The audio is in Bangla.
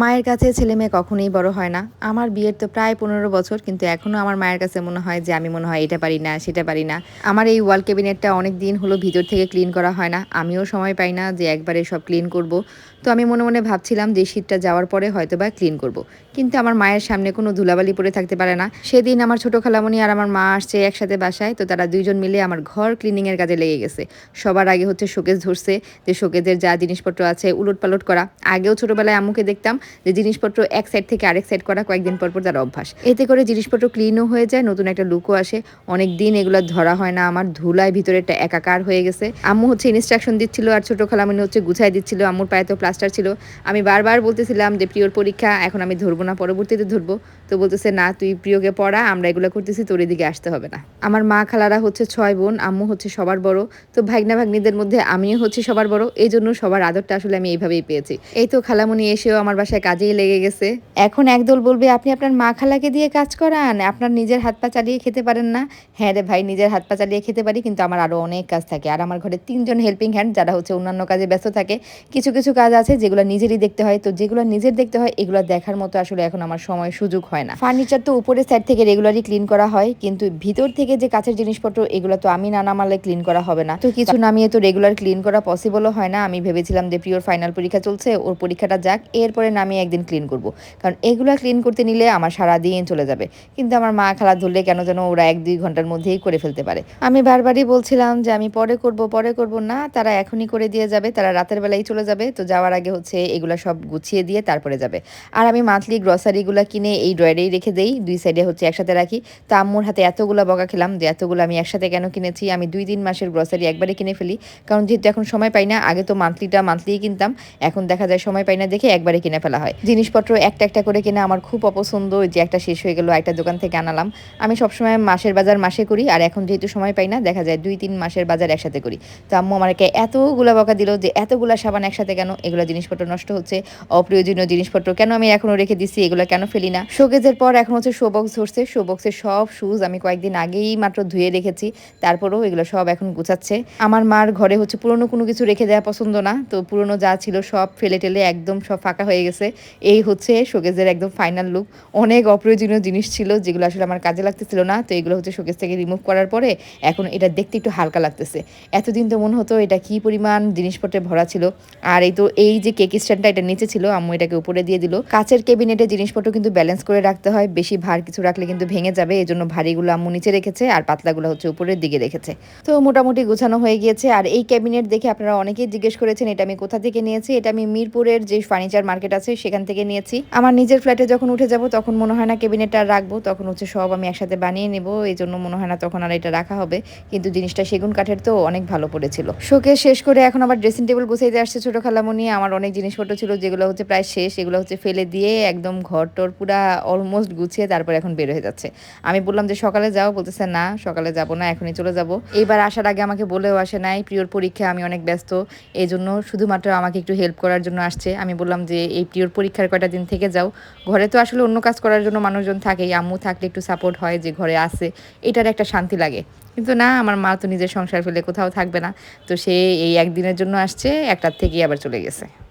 মায়ের কাছে ছেলে মেয়ে কখনোই বড় হয় না। আমার বিয়ের তো প্রায় পনেরো বছর, কিন্তু এখনও আমার মায়ের কাছে মনে হয় যে আমি মনে হয় এটা পারি না, সেটা পারি না। আমার এই ওয়াল ক্যাবিনেটটা অনেক দিন হলো ভিতর থেকে ক্লিন করা হয় না। আমিও সময় পাই না যে একবারে সব ক্লিন করব। তো আমি মনে মনে ভাবছিলাম যে শীতটা যাওয়ার পরে হয়তো বা ক্লিন করব। কিন্তু আমার মায়ের সামনে কোনো ধুলাবালি পড়ে থাকতে পারে না। সেদিন আমার ছোটো খালামণি আর আমার মা আসছে একসাথে বাসায়, তো তারা দুইজন মিলে আমার ঘর ক্লিনিংয়ের কাজে লেগে গেছে। সবার আগে হচ্ছে শোকেজ ধরছে যে শোকেজের যা জিনিসপত্র আছে উলট পালট করা। আগেও ছোটোবেলায় আম্মুকে দেখতাম যে জিনিসপত্র এক সাইড থেকে আরেক সাইড করা কয়েকদিন পর পর তার অভ্যাস। এতে করে জিনিসপত্র ক্লিনও হয়ে যায়, নতুন একটা লুকও আসে। অনেক দিন এগুলো ধরা হয় না, আমার ধুলায় ভিতরে একটা একাকার হয়ে গেছে। আম্মু হচ্ছে ইনস্ট্রাকশন দিচ্ছিল আর ছোটো খালামণি হচ্ছে গুছাই দিচ্ছিল, আম্মুর পায়ে তো প্লাস্টার ছিল। আমি বারবার বলতেছিলাম যে প্রিয়র পরীক্ষা এখন আমি ধরবো না পরবর্তীতে ধরবো। তো বলতেছে, না, তুই প্রিয়কে পড়া, আমরা এগুলো করতেছি, তোর এদিকে আসতে হবে না। আমার মা খালারা হচ্ছে ছয় বোন, আম্মু হচ্ছে সবার বড়। তো ভাগনা ভাগ্নিদের মধ্যে আমিও হচ্ছে সবার বড়। এই জন্য সবার আদরটা আসলে আমি এইভাবেই পেয়েছি। এই তো খালামুনি এসেও আমার বাসায় কাজেই লেগে গেছে। এখন একদল বলবে, আপনি আপনার মা খালাকে দিয়ে কাজ করান, আপনার নিজের হাত পা চালিয়ে খেতে পারেন না। হ্যাঁ রে ভাই, নিজের হাত পা চালিয়ে খেতে পারি, কিন্তু আমার আরও অনেক কাজ থাকে। আর আমার ঘরে তিনজন হেল্পিং হ্যান্ড যারা হচ্ছে অন্যান্য কাজে ব্যস্ত থাকে। কিছু কিছু কাজ আছে যেগুলো নিজেরই দেখতে হয়। তো যেগুলো নিজের দেখতে হয়, এগুলো দেখার মতো আসলে এখন আমার সময় সুযোগ হয় না। ফার্নিচার তো উপরের সাইড থেকে রেগুলারই ক্লিন করা হয়, কিন্তু ভিতর থেকে যে কাছের জিনিসপত্র, এগুলো তো আমি না নামালে ক্লিন করা হবে না। তো কিছু নামিয়ে তো রেগুলার ক্লিন করা পসিবলও হয় না। আমি ভেবেছিলাম যে প্রিয়র ফাইনাল পরীক্ষা চলছে, ওর পরীক্ষাটা যাক, এরপরে নামিয়ে একদিন ক্লিন করব। কারণ এগুলো ক্লিন করতে নিলে আমার সারা দিন চলে যাবে। কিন্তু আমার মা খালা ধরলে কেন যেন ওরা এক দুই ঘণ্টার মধ্যেই করে ফেলতে পারে। আমি বারবারই বলছিলাম যে, আমি পরে করব পরে করব না, তারা এখনই করে দিয়ে যাবে, তারা রাতের বেলাই চলে যাবে। তো যাওয়ার আগে হচ্ছে এগুলো সব গুছিয়ে দিয়ে তারপরে যাবে। আর আমি মান্থলি গ্রসারিগুলো কিনে এই ড্রয়ারেই রেখে দেই, দুই সাইডে হচ্ছে একসাথে রাখি। তো আম্মুর হাতে এতগুলো বকা খেলাম যে এতগুলো আমি একসাথে কেন কিনেছি? আমি দুই তিন মাসের গ্রসারি একবারে কিনে ফেলি। কারণ যেহেতু এখন সময় পাই না, আগে তো মান্থলিটা মান্থলিই কিনতাম। এখন দেখা যায় সময় পাই না দেখে একবারে কিনে ফেলা হয়। জিনিসপত্র একটা একটা করে কিনে আমার খুব অপছন্দ। যে একটা শেষ হয়ে গেল একটা দোকান থেকে আনালাম। আমি সবসময় মাসের বাজার মাসে করি, আর এখন যেহেতু সময় পাই না, দেখা যায় দুই তিন মাসের বাজার একসাথে করি। তো আম্মু আমাকে এতগুলা বকা দিল যে এতগুলা সাবান একসাথে কেন? এগুলো জিনিসপত্র নষ্ট হচ্ছে। অপ্রয়োজনীয় জিনিসপত্র কেন আমি এখনও রেখে দিচ্ছি? এগুলো কেন ফেলি না? শোকেজের পর এখন হচ্ছে শো বক্স ধরছে। শো বক্সের সব শুজ আমি কয়েকদিন আগেই মাত্র ধুয়ে রেখেছি। তারপরেও এগুলো সব এখন গুছাচ্ছে। আমার মার ঘরে হচ্ছে পুরনো কোনো কিছু রেখে দেওয়া পছন্দ না। তো পুরনো যা ছিল সব ফেলে টেলে একদম সব ফাঁকা হয়ে গেছে। এই হচ্ছে শোকেজের একদম ফাইনাল লুক অনেক অপ্রয়োজনীয় জিনিস ছিল যেগুলো আসলে আমার কাজে লাগতেছিল না। তো এগুলো হচ্ছে শোকেজ থেকে রিমুভ করার পরে এখন এটা দেখতে একটু হালকা লাগতেছে। এতদিন তো মনে হতো এটা কি পরিমাণ জিনিসপত্রে ভরা ছিল। আর এই তো এই যে কেক স্ট্যান্ডটা এটা নিচে ছিল, আম্মু এটাকে উপরে দিয়ে দিল। কাচের কেবিনেটে জিনিসপত্র কিন্তু ব্যালেন্স করে রাখতে হয়, বেশি ভার কিছু রাখলে কিন্তু ভেঙে যাবে এই জন্য ভারীগুলো আম্মু নিচে রেখেছে আর পাতলাগুলো হচ্ছে উপরের দিকে রেখেছে। তো মোটামুটি গুছানো হয়ে গিয়েছে আর এই ক্যাবিনেট দেখে আপনারা অনেকেই জিজ্ঞেস করেছেন, এটা আমি কোথা থেকে নিয়েছি? এটা আমি মিরপুরের যে ফার্নিচার মার্কেট আছে সেখান থেকে নিয়েছি। আমার নিজের ফ্ল্যাটে যখন উঠে যাব তখন মনে হয় না ক্যাবিনেটটা রাখব, তখন হচ্ছে সব আমি একসাথে বানিয়ে নেব এই জন্য মনে হয় না তখন আর এটা রাখা হবে। কিন্তু জিনিসটা সেগুন কাঠের তো অনেক ভালো পড়েছিল। শোকে শেষ করে এখন আবার ড্রেসিং টেবিল গুছাইতে আসছে ছোটো খালামনি। আমার অনেক জিনিসপত্র ছিল যেগুলো হচ্ছে প্রায় শেষ, এগুলো হচ্ছে ফেলে দিয়ে একদম ঘর টর পুরা অলমোস্ট গুছিয়ে তারপর এখন বের হয়ে যাচ্ছে। আমি বললাম যে, সকালে যাও। বলতেছে, না, সকালে যাব না, এখনই চলে যাব। এইবার আসার আগে আমাকে বলেও আসে নাই, প্রিয়র পরীক্ষা আমি অনেক ব্যস্ত এই জন্য শুধুমাত্র আমাকে একটু হেল্প করার জন্য আসছে। আমি বললাম যে, এই প্রিয়র পরীক্ষার কয়টা দিন থেকে যাও? ঘরে তো আসলে অন্য কাজ করার জন্য মানুষজন থাকেই, আম্মু থাকলে একটু সাপোর্ট হয় যে, ঘরে আসে এটার একটা শান্তি লাগে। কিন্তু না, আমার মা তো নিজের সংসার ফেলে কোথাও থাকবে না। তো সে এই একদিনের জন্য আসছে, একটার থেকেই আবার চলে গেছে।